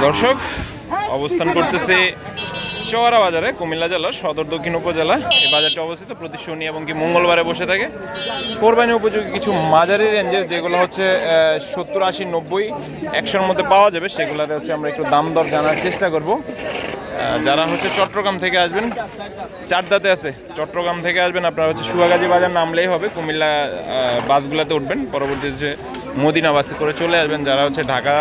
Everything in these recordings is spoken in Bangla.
দর্শক অবস্থান করতেছে চোয়ারা বাজারে কুমিল্লা জেলার সদর দক্ষিণ উপজেলা। এই বাজারটি অবস্থিত প্রতি শনি এবং কি মঙ্গলবারে বসে থাকে। কোরবানি উপযোগী কিছু মাঝারি রেঞ্জের, যেগুলো হচ্ছে সত্তর, আশি, নব্বই, একশোর মধ্যে পাওয়া যাবে, সেগুলোতে হচ্ছে আমরা একটু দাম দর জানার চেষ্টা করব। যারা হচ্ছে চট্টগ্রাম থেকে আসবেন, চারদাতে আছে, চট্টগ্রাম থেকে আসবেন, আপনারা হচ্ছে সুয়াগাজী বাজার নামলেই হবে, কুমিল্লা বাসগুলোতে উঠবেন। পরবর্তী হচ্ছে মদিনা বাসে করে চলে আসবেন, যারা হচ্ছে ঢাকা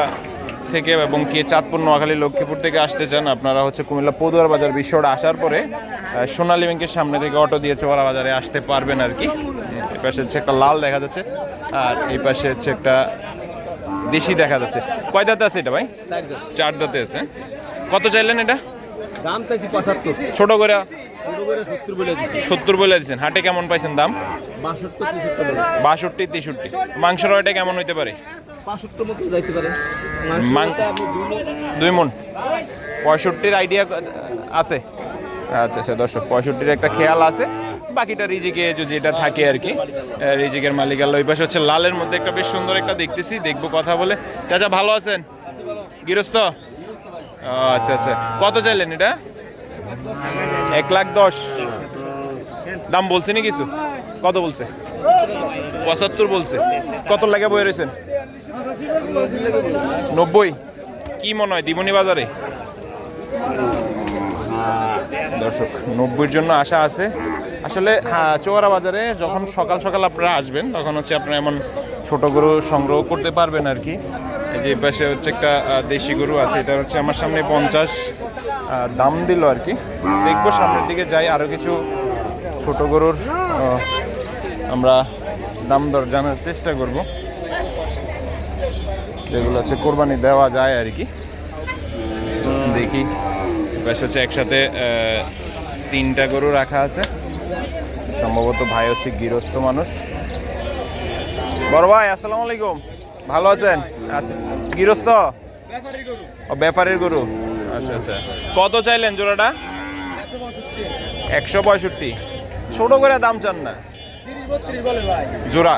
থেকে এবং কি চাঁদপুর নোয়াখালী লক্ষ্মীপুর থেকে আসতে চান আপনারা হচ্ছে কুমিল্লা পদুয়ার বাজার বিশ্বটা আসার পরে সোনালী ব্যাংকের সামনে থেকে অটো দিয়ে চোয়ারা বাজারে আসতে পারবেন আর কি। এই পাশে হচ্ছে একটা লাল দেখা যাচ্ছে আর এই পাশে হচ্ছে একটা দেশি দেখা যাচ্ছে। কয় দাঁতে আছে এটা ভাই? চার দাঁতে আছে। কত চাইলেন এটা? দাম চাইছি পঁচাত্তর। ছোট করে সত্তর বলে দিচ্ছেন হাটে কেমন পাইছেন দাম? বাষট্টি তেষট্টি বলে বাষট্টি তেষট্টি। মাংসের ওইটা কেমন হইতে পারে? মতো যাইতে পারে। দুই মন। পঁয়ষট্টির আইডিয়া আছে। আচ্ছা আচ্ছা দর্শক পঁয়ষট্টির একটা খেয়াল আছে। বাকিটা রিজিকে যদি এটা থাকে আর কি রিজিকের মালিক আল্লাহ। ওই পাশে হচ্ছে লালের মধ্যে একটা বেশ সুন্দর একটা দেখতেছি দেখব কথা বলে। চাচা ভালো আছেন? গৃহস্থ? আচ্ছা আচ্ছা। কত চাইলেন এটা? এক লাখ দশ। দাম বলছে নি কিছু? কত বলছে? পঁচাত্তর বলছে। কত লাগে বয়ে রয়েছেন নব্বই। কি মনে হয় দিমনি বাজারে? দর্শক নব্বইয়ের জন্য আশা আছে। আসলে হ্যাঁ চোয়ারা বাজারে যখন সকাল সকাল আপনারা আসবেন তখন হচ্ছে আপনারা এমন ছোট গরু সংগ্রহ করতে পারবেন আর কি। এই যে পাশে হচ্ছে একটা দেশি গরু আছে এটা হচ্ছে আমার সামনে পঞ্চাশ দাম দিল আর কি। দেখব সামনের দিকে যাই আরও কিছু ছোট গরুর আমরা দাম দর জানার চেষ্টা করব। যেগুলো হচ্ছে কোরবানি দেওয়া যায় আর কি। দেখি। বেশ হচ্ছে একসাথে তিনটা গরু রাখা আছে। সম্ভবত ভাই হচ্ছে গৃহস্থ মানুষ। বড় ভাই আসসালামু আলাইকুম। ভালো আছেন? আছেন গৃহস্থ? ও ব্যাপারের গরু। আচ্ছা আচ্ছা। কত চাইলেন জোড়াটা? একশো পঁয়ষট্টি। ছোট করে দাম চান না। জোড়া?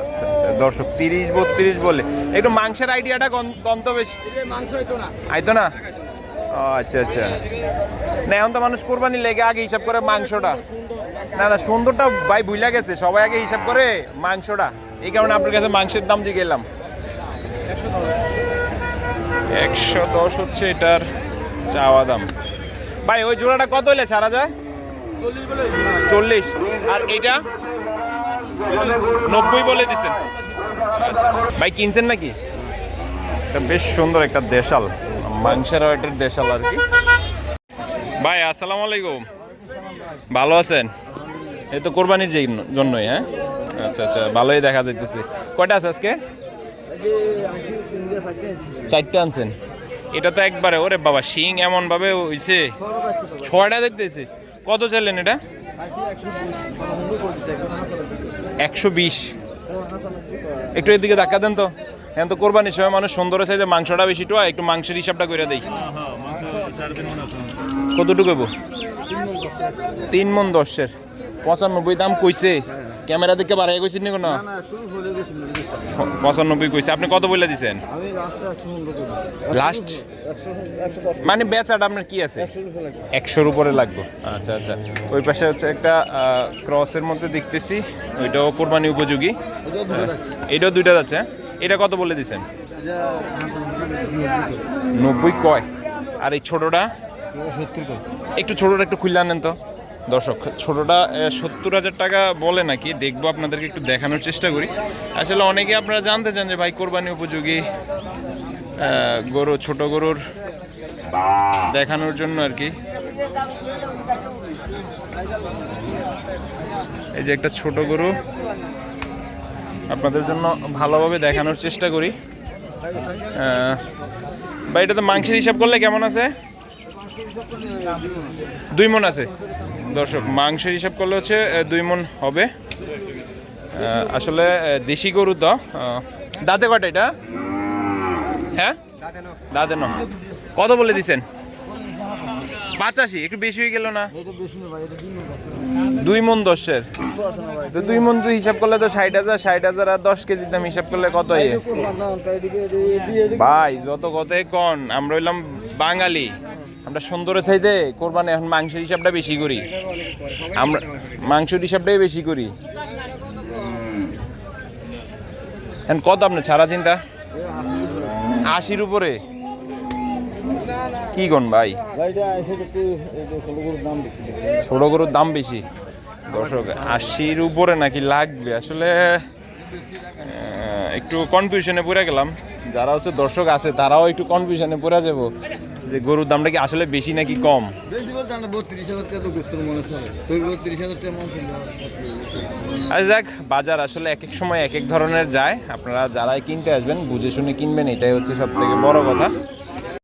আচ্ছা আচ্ছা দর্শক তিরিশ বত্রিশ বলে। একটু মাংসের আইডিয়াটা কত বেশি। আইতো না? আচ্ছা আচ্ছা। না এখন তো মানুষ কোরবানি লেগে আগে হিসাব করে মাংসটা। না না সুন্দরটা ভাই ভুইলা গেছে। সবাই আগে হিসাব করে মাংসটা। এই কারণে আপনার কাছে মাংসের দাম দিয়ে গেলাম একশো দশ হচ্ছে এটার চাওয়া দাম। ভাই ওই জোড়াটা কত হলে ছাড়া যায় চল্লিশ আর এটা? নব্বই বলে দিচ্ছেন ভাই কিনছেন নাকি? এটা বেশ সুন্দর একটা দেশাল। মাংসের ওয়েটের দেশাল আর কি। ভাই আসসালামু আলাইকুম। ভালো আছেন? এই তো কোরবানির যেই জন্যই হ্যাঁ? আচ্ছা আচ্ছা ভালোই দেখা যাইতেছে। কয়টা আছে আজকে? চারটে আনছেন। এটা তো একবারে ওরে বাবা শিং এমন ভাবে হইছে ছয়টা দেখতেছে। কত চাইলেন এটা? একশো বিশ। একটু এদিকে ধাক্কা দেন তো। এখন তো কোরবানির সময় মানুষ সুন্দরের চাইতে মাংসটা বেশি টোয়া, একটু মাংসের হিসাবটা করে দেই। কতটুকু তিন মন দশের। পঁচানব্বই দাম কইছে। ক্যামেরা দেখে বাড়াই কইছেন নি? কোনো পঁচানব্বই কইছে। আপনি কত বলে দিছেন? আমি লাস্ট মানে বেচাটা আপনার কি আছে? একশোর উপরে লাগবে। আচ্ছা আচ্ছা। ওই পাশে হচ্ছে একটা ক্রসের মধ্যে দেখতেছি। ওইটাও কোরবানি উপযোগী। এটাও দুইটা আছে এটা কত বলে দিছেন? এটা নব্বই। কয়? আর এই ছোটটা? একটু ছোটটা একটু খুললে আনেন তো। দর্শক, ছোটটা সত্তর হাজার টাকা বলে নাকি, দেখব আপনাদেরকে একটু দেখানোর চেষ্টা করি। আসলে অনেকে আপনারা জানতে চান যে, ভাই, কোরবানি উপযোগী গরু, ছোট গরুর দেখানোর জন্য আর কি। এই যে একটা ছোট গরু, আপনাদের জন্য ভালোভাবে দেখানোর চেষ্টা করি। ভাই, এটা তো মাংসের হিসাব করলে কেমন আছে? দুই মন আছে? দর্শক, মাংসের হিসাব করলে হচ্ছে দুই মন হবে। আসলে দেশি গরু তো দাঁতে কটা এটা? হ্যাঁ? দাঁতে ন। কত বলে দিছেন? পাঁচাশি, একটু বেশি হয়ে গেল না? দুই মন দশের। তো দুই মন তো হিসাব করলে তো ষাট হাজার ষাট হাজার আর দশ কেজির দাম হিসাব করলে কত তাই ভাই, যত কথাই কন, আমরা হইলাম বাঙালি। আমরা সুন্দরের চাইতে কোরবানি এখন মাংসের হিসাবটা বেশি করি। আমরা মাংসের হিসাবটাই বেশি করি। এখন কত আপনার ছাড়া চিন্তা? আশির উপরে? কি কোন ভাই? ছোট গরুর দাম বেশি দর্শক আশির উপরে নাকি লাগবে? আসলে একটু কনফিউশনে পড়ে গেলাম। যারা হচ্ছে দর্শক আছে তারাও একটু কনফিউশনে পড়ে যাব। যে গরুর দামটা কি আসলে বেশি নাকি কম? বেশি বলতে আমরা বত্রিশ হাজার টাকা গোস্তর মনে চলে তুই বত্রিশ হাজার টাকা মন যাক বাজার আসলে এক এক সময় এক এক ধরনের যায়। আপনারা যারাই কিনতে আসবেন বুঝে শুনে কিনবেন এটাই হচ্ছে সব থেকে বড় কথা।